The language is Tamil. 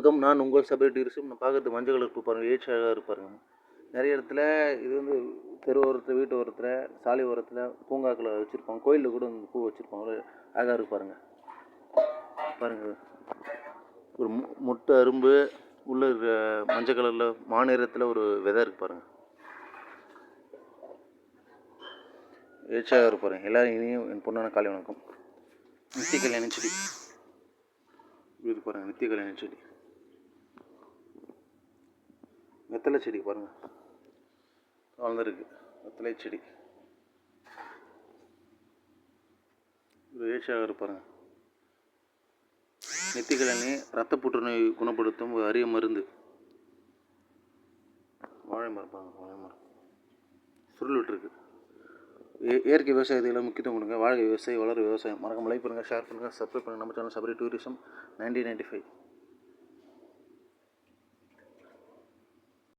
வணக்கம் நான் உங்கள் சபரி நான் பார்க்குறது மஞ்சள் கலர் பூ பாருங்கள் ஏச் அழகாக இருப்பாருங்க நிறைய இடத்துல இது வந்து தெரு ஓரத்தில் வீட்டு ஓரத்தில் சாலை ஓரத்தில் பூங்காக்களை வச்சுருப்பாங்க. கோயிலில் கூட இந்த பூ வச்சுருப்பாங்க. அழகாக இருக்கு பாருங்க. பாருங்கள் ஒரு மு முட்டை அரும்பு உள்ளே இருக்கிற மஞ்சள் கலரில் மாநிலத்தில் ஒரு விதை இருக்கு பாருங்கள் ஏச்சாக இருப்பாருங்க எல்லோரும் எல்லாரும் இனியும் என் பொண்ணான காலை வணக்கம். நித்திய கல்யாணம் செடி. இது பாருங்கள் நித்திய கல்யாணம் செடி. வெத்தலை செடி பாருங்கள் வளர்ந்துருக்கு. வெத்தலை செடி. இது ஏச்சாக பாருங்க. நித்திய ரத்த புற்றுநோய் குணப்படுத்தும் ஒரு அரிய மருந்து. வாழை மரம் பாருங்கள் வாழை மரம். சுருள் விட்டுருக்கு. இயற்கை விவசாயத்துக்கெல்லாம் முக்கியத்துவம் கொடுங்க. வாழ்க்கை விவசாயி வளர விவசாயம். மறக்காம லைக் பண்ணுங்கள் ஷேர் பண்ணுங்கள் சப்ஸ்கிரைப் பண்ணுங்கள் நம்ம channel Sabari tourism nineteen ninety five